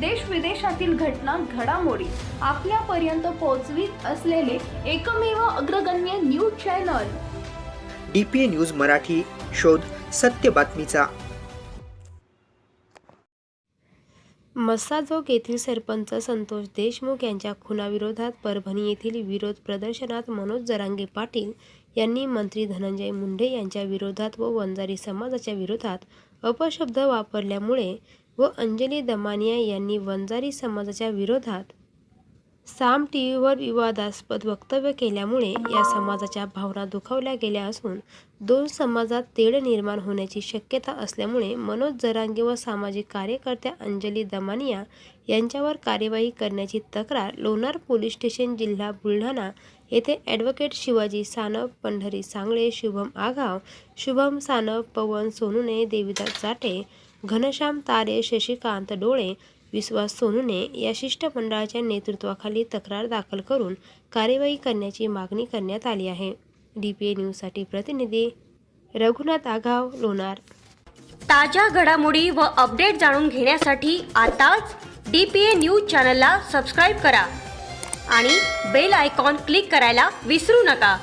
देश विदेशातील घटना घडामोडी आपल्यापर्यंत पोहोचवीत असलेले एकमेव अग्रगण्य news channel. D P A news Marathi शोध सत्य बातमीचा. मस्साजोग येथील सरपंच संतोष देशमुख यांच्या खुनाविरोधात परभणी येथील विरोध प्रदर्शनात मनोज जरांगे पाटील यांनी मंत्री धनंजय मुंडे यांच्या विरोधात व वंजारी समाजाच्या विरोधात अपशब्द वापरल्यामुळे व अंजली दमानिया यांनी वंजारी समाजाच्या विरोधात साम टी व्हीवर विवादास्पद वक्तव्य केल्यामुळे या समाजाच्या भावना दुखावल्या गेल्या असून दोन समाजात तेढ निर्माण होण्याची शक्यता असल्यामुळे मनोज जरांगे व सामाजिक कार्यकर्त्या अंजली दमानिया यांच्यावर कार्यवाही करण्याची तक्रार लोणार पोलीस स्टेशन जिल्हा बुलढाणा येथे ॲडव्होकेट शिवाजी सानप पंढरी सांगळे शुभम आघाव शुभम सानप पवन सोनुने देविदास जाटे घनश्याम तारे शशिकांत डोळे विश्वास सोनूने या शिष्टमंडळाच्या नेतृत्वाखाली तक्रार दाखल करून कार्यवाही करण्याची मागणी करण्यात आली आहे. डी पी ए न्यूजसाठी प्रतिनिधी रघुनाथ आघाव लोणार. ताज्या घडामोडी व अपडेट जाणून घेण्यासाठी आताच डी पी ए न्यूज चॅनलला सबस्क्राईब करा आणि बेल आयकॉन क्लिक करायला विसरू नका.